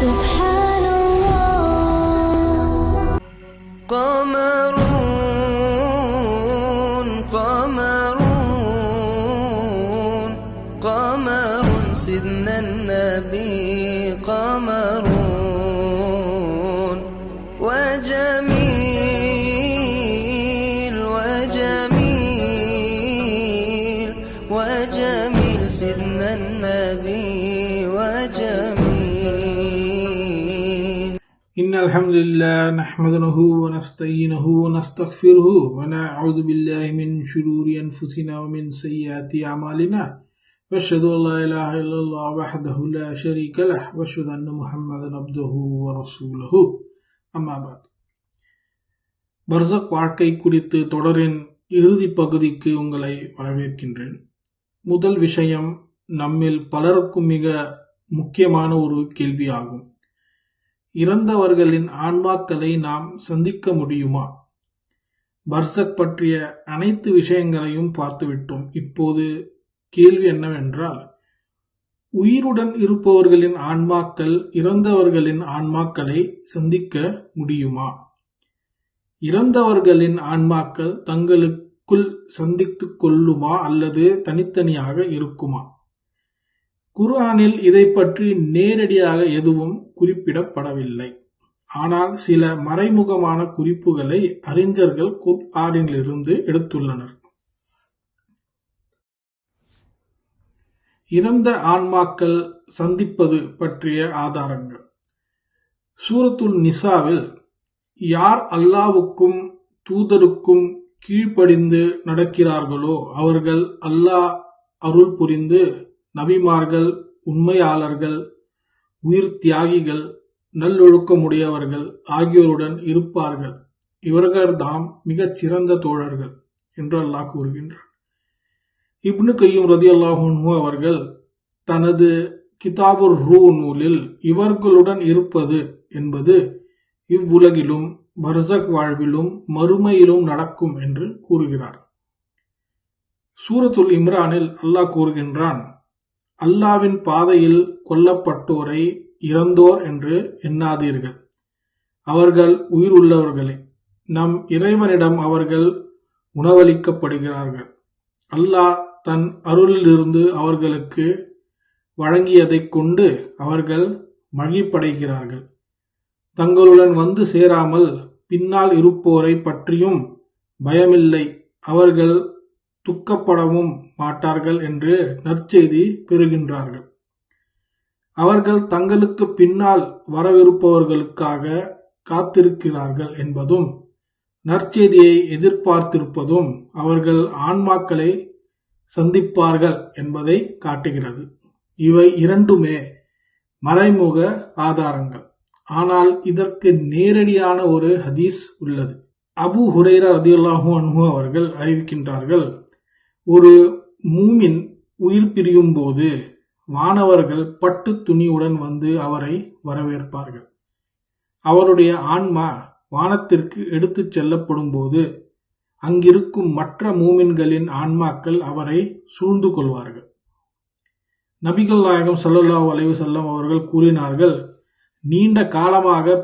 سبحان الله. قمر سيدنا النبي قمرون. إن الحمد لله نحمده ونستعينه ونستغفره ونعوذ بالله من شرور أنفسنا ومن سيئات أعمالنا وأشهد أن لا إله إلا الله وحده لا شريك له وأشهد أن محمدا عبده ورسوله أما بعد parsec வாழ்க்கை குறித்து தொடரின் இறுதி பகுதிக்கு உங்களை வரவேற்கின்றேன் முதல் விஷயம் நம்மில் பலருக்கும் மிக முக்கியமான ஒரு கேள்வியாகும் இறந்தவர்களின் ஆன்மாக்களை நாம் சந்திக்க முடியுமா? பர்சக் பற்றிய அனைத்து விஷயங்களையும் பார்த்துவிட்டோம். இப்போது கேள்வி என்னவென்றால் உயிருடன் இருப்பவர்களின் ஆன்மாக்கள் இறந்தவர்களின் ஆன்மாக்களை சந்திக்க முடியுமா? இறந்தவர்களின் ஆன்மாக்கள் தங்களுக்குள் சந்தித்துக் கொள்ளுமா அல்லது தனித்தனியாக இருக்குமா? குர்ஆனில் இதை பற்றி நேரடியாக எதுவும் குறிப்பிடப்படவில்லை. ஆனால் சில மறைமுகமான குறிப்புகளை அறிஞர்கள் குர்ஆனிலிருந்து எடுத்துள்ளனர். இறந்த ஆன்மாக்கள் சந்திப்பது பற்றிய ஆதாரங்கள். சூரத்துல் நிசாவில் யார் அல்லாவுக்கும் தூதருக்கும் கீழ்ப்படிந்து நடக்கிறார்களோ அவர்கள் அல்லாஹ் அருள் புரிந்து நபிமார்கள் உண்மையாளர்கள் உயிர் தியாகிகள் நல்லொழுக்கமுடையவர்கள் ஆகியோருடன் இருப்பார்கள். இவர்கள்தாம் மிகச் சிறந்த தோழர்கள் என்று அல்லாஹ் கூறுகின்றார் இப்னு கையும் ரதி அல்லாஹூ அவர்கள் தனது கிதாபுர் ரூ நூலில் இவர்களுடன் இருப்பது என்பது இவ்வுலகிலும் பர்சக் வாழ்விலும் மறுமையிலும் நடக்கும் என்று கூறுகிறார். சூரத்துல் இம்ரானில் அல்லாஹ் கூறுகின்றான் அல்லாவின் பாதையில் கொல்லப்பட்டோரை இறந்தோர் என்று எண்ணாதீர்கள். அவர்கள் உயிர் உள்ளவர்களே நம் இறைவனிடம் அவர்கள் உணவளிக்கப்படுகிறார்கள். அல்லாஹ் தன் அருளிலிருந்து அவர்களுக்கு வழங்கியதைக் கொண்டு அவர்கள் மகிழ்படைகிறார்கள். தங்களுடன் வந்து சேராமல் பின்னால் இருப்போரை பற்றியும் பயமில்லை. அவர்கள் துக்கப்படவும் மாட்டார்கள் என்று நற்செய்தி பெறுகின்றார்கள். அவர்கள் தங்களுக்கு பின்னால் வரவிருப்பவர்களுக்காக காத்திருக்கிறார்கள் என்பதும் நற்செய்தியை எதிர்பார்த்திருப்பதும் அவர்கள் ஆன்மாக்களை சந்திப்பார்கள் என்பதை காட்டுகிறது. இவை இரண்டுமே மறைமுக ஆதாரங்கள். ஆனால் இதற்கு நேரடியான ஒரு ஹதீஸ் உள்ளது. அபு ஹுரைரா ரதியுல்லாஹூ அன்ஹு அவர்கள் அறிவிக்கின்றார்கள் ஒரு மூமின் உயிர் பிரியும் போது வானவர்கள் பட்டு துணியுடன் வந்து அவரை வரவேற்பார்கள். அவருடைய ஆன்மா வானத்திற்கு எடுத்துச் செல்லப்படும் போது அங்கிருக்கும் மற்ற மூமின்களின் ஆன்மாக்கள் அவரை சூழ்ந்து கொள்வார்கள். நபிகள் நாயகம் சல்லல்லா வளைவு செல்லம் அவர்கள் கூறினார்கள் நீண்ட காலமாக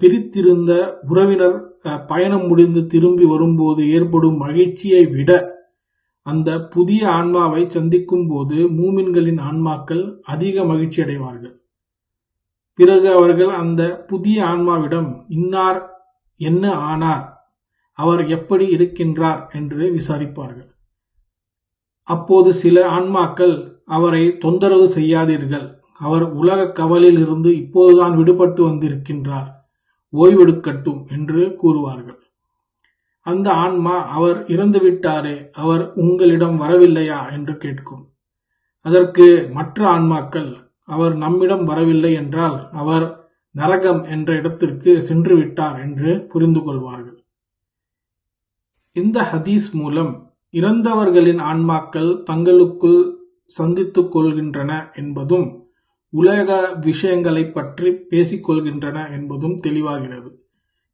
பிரித்திருந்த உறவினர் பயணம் முடிந்து திரும்பி வரும்போது ஏற்படும் மகிழ்ச்சியை விட அந்த புதிய ஆன்மாவை சந்திக்கும் போது மூமின்களின் ஆன்மாக்கள் அதிக மகிழ்ச்சி அடைவார்கள். பிறகு அவர்கள் அந்த புதிய ஆன்மாவிடம் இன்னார் என்ன ஆனார்? அவர் எப்படி இருக்கின்றார்? என்று விசாரிப்பார்கள். அப்போது சில ஆன்மாக்கள் அவரை தொந்தரவு செய்யாதீர்கள். அவர் உலக கவலில் இருந்து இப்போதுதான் விடுபட்டு வந்திருக்கின்றார். ஓய்வெடுக்கட்டும் என்று கூறுவார்கள். அந்த ஆன்மா அவர் இறந்துவிட்டாரே அவர் உங்களிடம் வரவில்லையா? என்று கேட்கும். அதற்கு மற்ற ஆன்மாக்கள் அவர் நம்மிடம் வரவில்லை என்றால் அவர் நரகம் என்ற இடத்திற்கு சென்று விட்டார் என்று புரிந்து கொள்வார்கள். இந்த ஹதீஸ் மூலம் இறந்தவர்களின் ஆன்மாக்கள் தங்களுக்குள் சந்தித்துக் கொள்கின்றன என்பதும் உலக விஷயங்களைப் பற்றி பேசிக்கொள்கின்றன என்பதும் தெளிவாகிறது.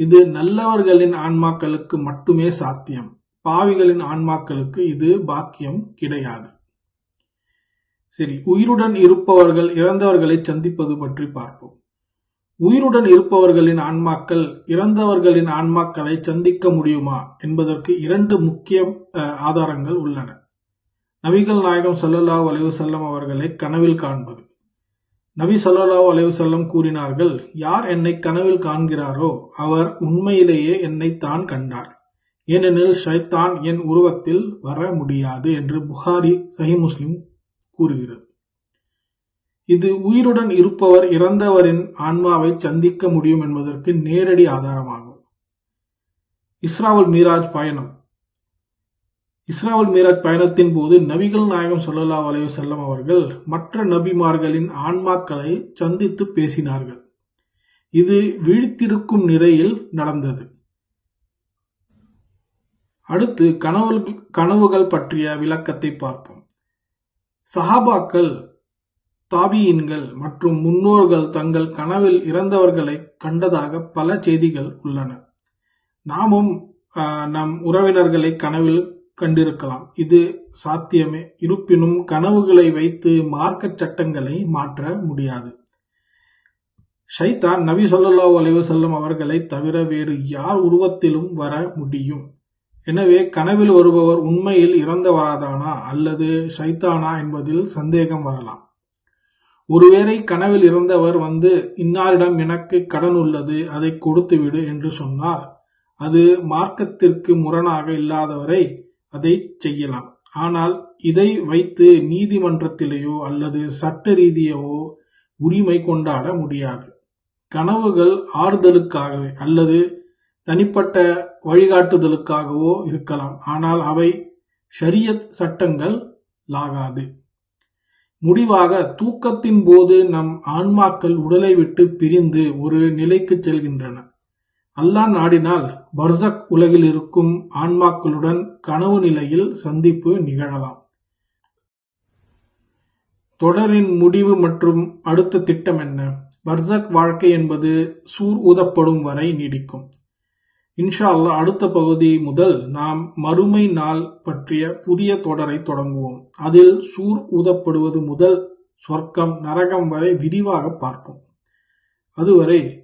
இது நல்லவர்களின் ஆன்மாக்களுக்கு மட்டுமே சாத்தியம். பாவிகளின் ஆன்மாக்களுக்கு இது பாக்கியம் கிடையாது. சரி உயிருடன் இருப்பவர்கள் இறந்தவர்களை சந்திப்பது பற்றி பார்ப்போம். உயிருடன் இருப்பவர்களின் ஆன்மாக்கள் இறந்தவர்களின் ஆன்மாக்களை சந்திக்க முடியுமா என்பதற்கு இரண்டு முக்கிய ஆதாரங்கள் உள்ளன. நபிகள் நாயகம் ஸல்லல்லாஹு அலைஹி செல்லம் அவர்களை கனவில் காண்பது. நபி ஸல்லல்லாஹு அலைவசல்லம் கூறினார்கள் யார் என்னை கனவில் காண்கிறாரோ அவர் உண்மையிலேயே என்னை தான் கண்டார். ஏனெனில் ஷைத்தான் என் உருவத்தில் வர முடியாது என்று புகாரி சஹி முஸ்லிம் கூறுகிறது. இது உயிருடன் இருப்பவர் இறந்தவரின் ஆன்மாவை சந்திக்க முடியும் என்பதற்கு நேரடி ஆதாரமாகும். இஸ்ராவல் மீராஜ் பயணம். இஸ்ராவல் மீராஜ் பயணத்தின் போது நபிகள் நாயகம் சொல்லல்லா அலைஹி செல்லம் அவர்கள் மற்ற நபிமார்களின் ஆன்மாக்களை சந்தித்து பேசினார்கள். இது விழித்திருக்கும் நிறையில் நடந்தது. அடுத்து கனவு கனவுகள் பற்றிய விளக்கத்தை பார்ப்போம். சஹாபாக்கள் தாபியின்கள் மற்றும் முன்னோர்கள் தங்கள் கனவில் இறந்தவர்களை கண்டதாக பல செய்திகள் உள்ளன. நாமும் நம் உறவினர்களை கனவில் கண்டிருக்கலாம். இது சாத்தியமே. இருப்பினும் கனவுகளை வைத்து மார்க்கச் சட்டங்களை மாற்ற முடியாது. ஷைத்தான் நபி ஸல்லல்லாஹு அலைவசல்லம் அவர்களை தவிர வேறு யார் உருவத்திலும் வர முடியும். எனவே கனவில் வருபவர் உண்மையில் இறந்தவராதானா அல்லது ஷைத்தானா என்பதில் சந்தேகம் வரலாம். ஒருவேளை கனவில் இறந்தவர் வந்து இன்னாரிடம் எனக்கு கடன் உள்ளது அதை கொடுத்துவிடு என்று சொன்னார் அது மார்க்கத்திற்கு முரணாக இல்லாதவரை அதை செய்யலாம். ஆனால் இதை வைத்து நீதிமன்றத்திலேயோ அல்லது சட்ட ரீதியவோ உரிமை கொண்டாட முடியாது. கனவுகள் ஆறுதலுக்காகவே அல்லது தனிப்பட்ட வழிகாட்டுதலுக்காகவோ இருக்கலாம். ஆனால் அவை ஷரியத் சட்டங்கள் லாகாது. முடிவாக தூக்கத்தின் போது நம் ஆன்மாக்கள் உடலை விட்டு பிரிந்து ஒரு நிலைக்கு செல்கின்றன. அல்லாஹ் நாடினால் பர்சக் உலகில் இருக்கும் ஆன்மாக்களுடன் கனவு நிலையில் சந்திப்பு நிகழலாம். தொடரின் முடிவு மற்றும் அடுத்த திட்டம் என்ன? பர்சக் வாழ்க்கை என்பது சூர் ஊதப்படும் வரை நீடிக்கும். இன்ஷா அல்லாஹ் அடுத்த பகுதி முதல் நாம் மறுமை நாள் பற்றிய புதிய தொடரை தொடங்குவோம். அதில் சூர் ஊதப்படுவது முதல் சொர்க்கம் நரகம் வரை விரிவாக பார்ப்போம். அதுவரை